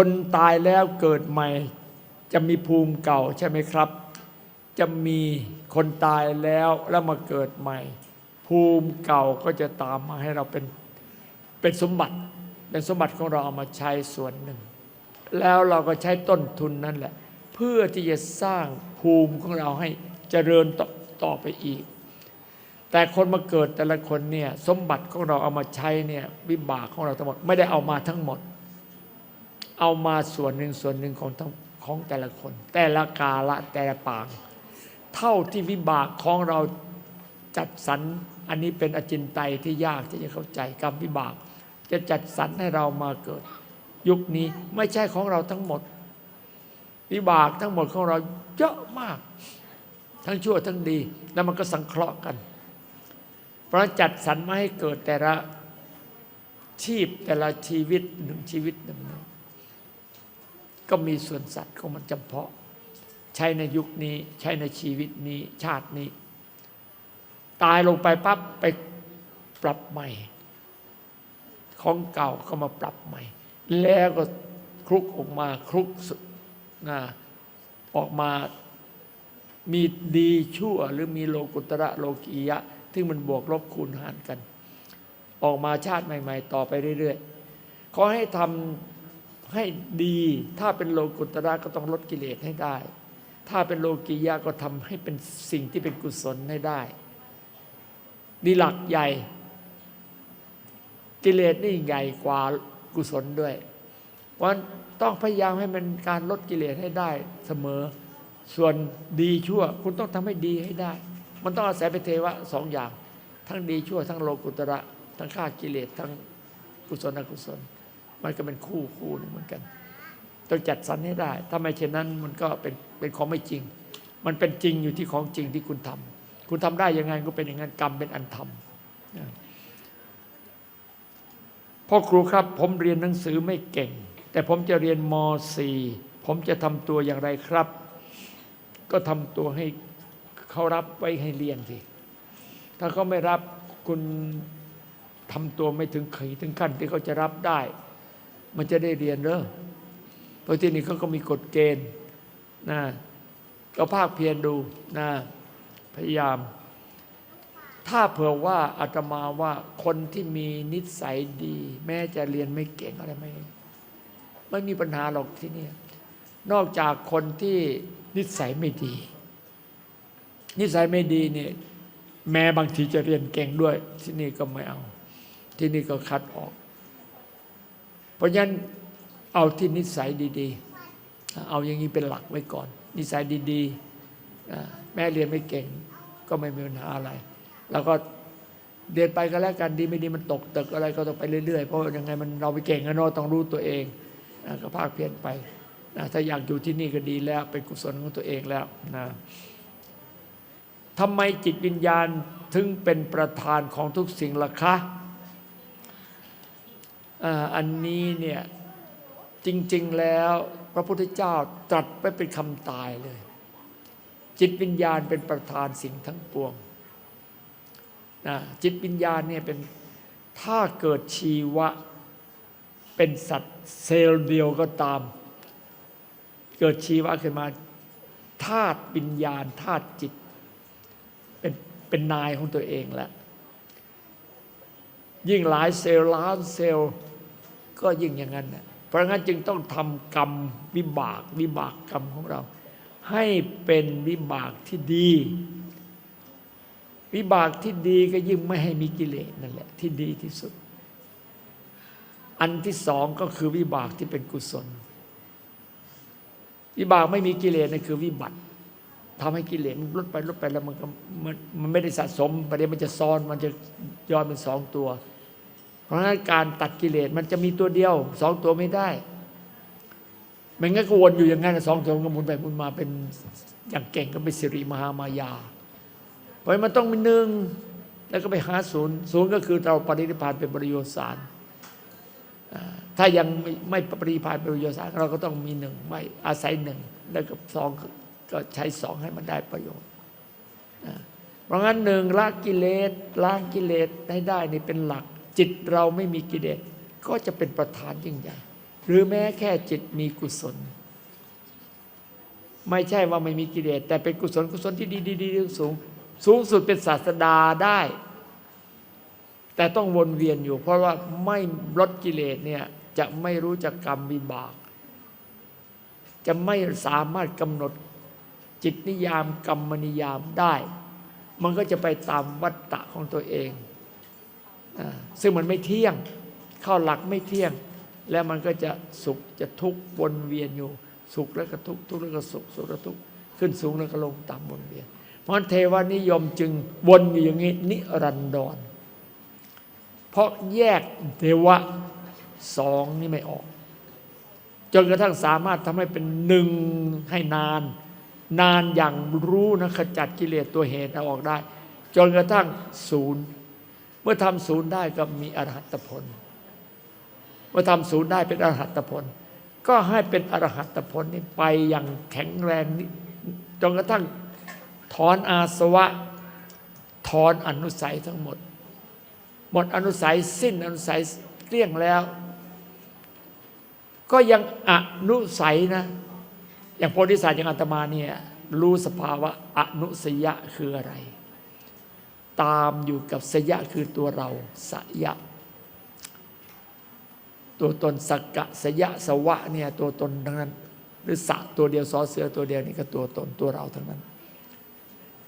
คนตายแล้วเกิดใหม่ จะมีภูมิเก่าใช่ไหมครับ จะมีคนตายแล้วแล้วมาเกิดใหม่ ภูมิเก่าก็จะตามมาให้เราเป็นเป็นสมบัติเป็นสมบัติของเราเอามาใช้ส่วนหนึ่ง แล้วเราก็ใช้ต้นทุนนั่นแหละ เพื่อที่จะสร้างภูมิของเราให้เจริญต่อต่อไปอีก แต่คนมาเกิดแต่ละคนเนี่ยสมบัติของเราเอามาใช้เนี่ยวิบากของเราทั้งหมดไม่ได้เอามาทั้งหมด เอามาส่วนหนึ่งส่วนหนึ่งของทั้งของแต่ละคน แต่ละกาละแต่ละปางเท่าที่วิบากของเราจัดสรรอันนี้เป็นอจินไตยที่ยากที่จะเข้าใจกรรมวิบาก จะจัดสรรให้เรามาเกิด ยุคนี้ไม่ใช่ของเราทั้งหมด วิบากทั้งหมดของเราเยอะมาก ทั้งชั่วทั้งดี แล้วมันก็สังเคราะห์กัน เพราะจัดสรรมาให้เกิดแต่ละชีพแต่ละชีวิตหนึ่งชีวิตหนึ่ง ก็มีส่วนสัตว์ของมันจำเพาะ ใช้ในยุคนี้ ใช้ในชีวิตนี้ชาตินี้ ตายลงไปปั๊บไปปรับใหม่ ของเก่าก็มาปรับใหม่ แล้วก็คลุกออกมาคลุกนะออกมามีดีชั่วหรือมีโลกุตระโลกียะที่มันบวกลบคูณหารกัน ออกมาชาติใหม่ ๆ ต่อไปเรื่อยๆขอให้ทำ ให้ดี ถ้าเป็นโลกุตระก็ต้องลดกิเลสให้ได้ ถ้าเป็นโลกียะก็ทำให้เป็นสิ่งที่เป็นกุศลให้ได้นี่หลักใหญ่ กิเลสนี่ใหญ่กว่ากุศลด้วยวันต้องพยายามให้มันการลดกิเลสให้ได้เสมอ ส่วนดีชั่ว คุณต้องทำให้ดีให้ได้ มันต้องอาศัยไปเทวะสองอย่าง ทั้งดีชั่ว ทั้งโลกุตระ ทั้งฆ่ากิเลสทั้งกุศลอกุศล มันก็เป็นคู่คู่หนึงเหมือนกันต้องจัดสรรให้ได้ ถ้าไม่เช่นนั้นมันก็เป็นเป็นของไม่จริง มันเป็นจริงอยู่ที่ของจริงที่คุณทำคุณทำได้ยังไงก็เป็นอย่างนั้นกรรมเป็นอันทำพ่อครูครับ ผมเรียนหนังสือไม่เก่ง แต่ผมจะเรียนม .4 ผมจะทำตัวอย่างไรครับ ก็ทำตัวให้เขารับไว้ให้เรียนสิถ้าเขาไม่รับคุณทำตัวไม่ถึงขีถึงขั้นที่เขาจะรับได้ มันจะได้เรียนเนอะเพราะที่นี่เขาก็มีกฎเกณฑ์นะก็ภาคเพียรดูนะพยายาม ถ้าเผื่อว่าอาตมาว่าคนที่มีนิสัยดี แม้จะเรียนไม่เก่งอะไรไม่ไม่มีปัญหาหรอกที่นี่นอกจากคนที่นิสัยไม่ดี นิสัยไม่ดีเนี่ยแม้บางทีจะเรียนเก่งด้วย ที่นี่ก็ไม่เอา ที่นี่ก็คัดออก เพราะฉะนั้นเอาที่นิสัยดีๆ เอาอย่างนี้เป็นหลักไว้ก่อน นิสัยดีๆ แม่เรียนไม่เก่งก็ไม่มีปัญหาอะไร แล้วก็เรียนไปก็แล้วกันดีไม่ดีมันตกตึกอะไรก็ต้องไปเรื่อยๆ เพราะยังไงมันเราไปเก่งกันเนาะต้องรู้ตัวเองก็ภาคเพียรไปนะถ้าอยากอยู่ที่นี่ก็ดีแล้ว เป็นกุศลของตัวเองแล้วนะทำไมจิตวิญญาณถึงเป็นประธานของทุกสิ่งล่ะคะ อันนี้เนี่ยจริง ๆ แล้วพระพุทธเจ้าตรัสไว้เป็นคำตายเลย จิตวิญญาณเป็นประธานสิ่งทั้งปวงนะจิตวิญญาณเนี่ยเป็นถ้าเกิดชีวะ เป็นสัตว์เซลล์เดียวก็ตาม เกิดชีวะขึ้นมาธาตุวิญญาณธาตุจิต เป็นเป็นนายของตัวเองแล้ว ยิ่งหลายเซลล์ล้านเซลล์ก็ยิ่งอย่างนั้นนะเพราะงั้นจึงต้องทำกรรมวิบากวิบากกรรมของเรา ให้เป็นวิบากที่ดี วิบากที่ดีก็ยิ่งไม่ให้มีกิเลสนั่นแหละที่ดีที่สุด อันที่สองก็คือวิบากที่เป็นกุศล วิบากไม่มีกิเลสนั่นคือวิบัติทำให้กิเลสมันลดไปลดไปแล้วมันก็มันมันไม่ได้สะสมประเดี๋ยวมันจะซ้อนมันจะย้อนเป็นสองตัว เพราะฉะนั้นการตัดกิเลสมันจะมีตัวเดียวสองตัวไม่ได้มันก็วนอยู่อย่างนั้นสองตัวก็หมุนไปหมุนมาเป็นอย่างเก่งก็เป็นสิริมหามายา เพราะมันต้องมีหนึ่งแล้วก็ไปหาศูนย์ศูนย์ก็คือเราปฏิริพานเป็นบริโยชน์สารถ้ายังไม่ปฏิพานเป็นบริโยชน์สารเราก็ต้องมีหนึ่งไม่อาศัยหนึ่งแล้วก็สองก็ใช้สองให้มันได้ประโยชน์เพราะงั้นหนึ่งละกิเลสล้างกิเลสให้ได้นี่เป็นหลัก จิตเราไม่มีกิเลสก็จะเป็นประธานยิ่งใหญ่ หรือแม้แค่จิตมีกุศล ไม่ใช่ว่าไม่มีกิเลสแต่เป็นกุศลกุศลที่ดีดีๆสูง สูงสุดเป็นศาสดาได้ แต่ต้องวนเวียนอยู่ เพราะว่าไม่ลดกิเลสเนี่ยจะไม่รู้จักกรรมวิบาก จะไม่สามารถกำหนดจิตนิยามกรรมนิยามได้ มันก็จะไปตามวัฏฏะของตัวเอง ซึ่งมันไม่เที่ยง เข้าหลักไม่เที่ยง แล้วมันก็จะสุขจะทุกข์วนเวียนอยู่ สุขแล้วก็ทุกข์ทุกข์แล้วก็สุขสุขแล้วทุกข์ขึ้นสูงแล้วก็ลงต่ำวนเวียน เพราะเทวานิยมจึงวนอยู่อย่างนี้นิรันดร เพราะแยกเทวะสองนี่ไม่ออก จนกระทั่งสามารถทำให้เป็นหนึ่งให้นาน นานอย่างรู้นะขจัดกิเลสตัวเหตุเอาออกได้ จนกระทั่งศูนย์ มื่อทำศูนย์ได้ก็มีอรหัตผล เมื่อทำศูนย์ได้เป็นอรหัตผล ก็ให้เป็นอรหัตผลนี้ไปอย่างแข็งแรงนี่จนกระทั่งถอนอาสวะ ถอนอนุสัยทั้งหมด หมดอนุสัยสิ้นอนุสัยเกลี้ยงแล้ว ก็ยังอนุสัยนะ อย่างโพธิสัตว์อย่างอาตมาเนี่ยรู้สภาวะอนุสยะคืออะไร ตามอยู่กับสยะคือตัวเราสยะ ตัวตนสักกะสยะสวะเนี่ยตัวตนทั้งนั้น หรือสะตัวเดียวซอเสือตัวเดียวนี่ก็ตัวตนตัวเราทั้งนั้น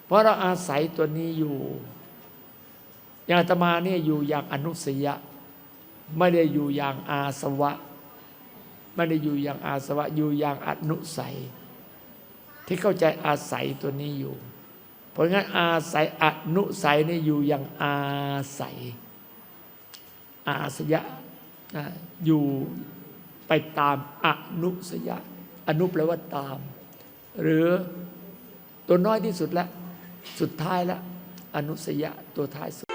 เพราะเราอาศัยตัวนี้อยู่อย่างอาตมาเนี่ยอยู่อย่างอนุสยะ ไม่ได้อยู่อย่างอาสวะ ไม่ได้อยู่อย่างอาสวะ อยู่อย่างอนุสัย ที่เข้าใจอาศัยตัวนี้อยู่ ราะงั้นอาศัยอนุสัยนี่อยู่อย่างอาศัย อาศยะนะอยู่ไปตามอนุสยะ อนุแปลว่าตาม หรือตัวน้อยที่สุดแล้วสุดท้ายแล้วอนุสยะตัวท้ายสุด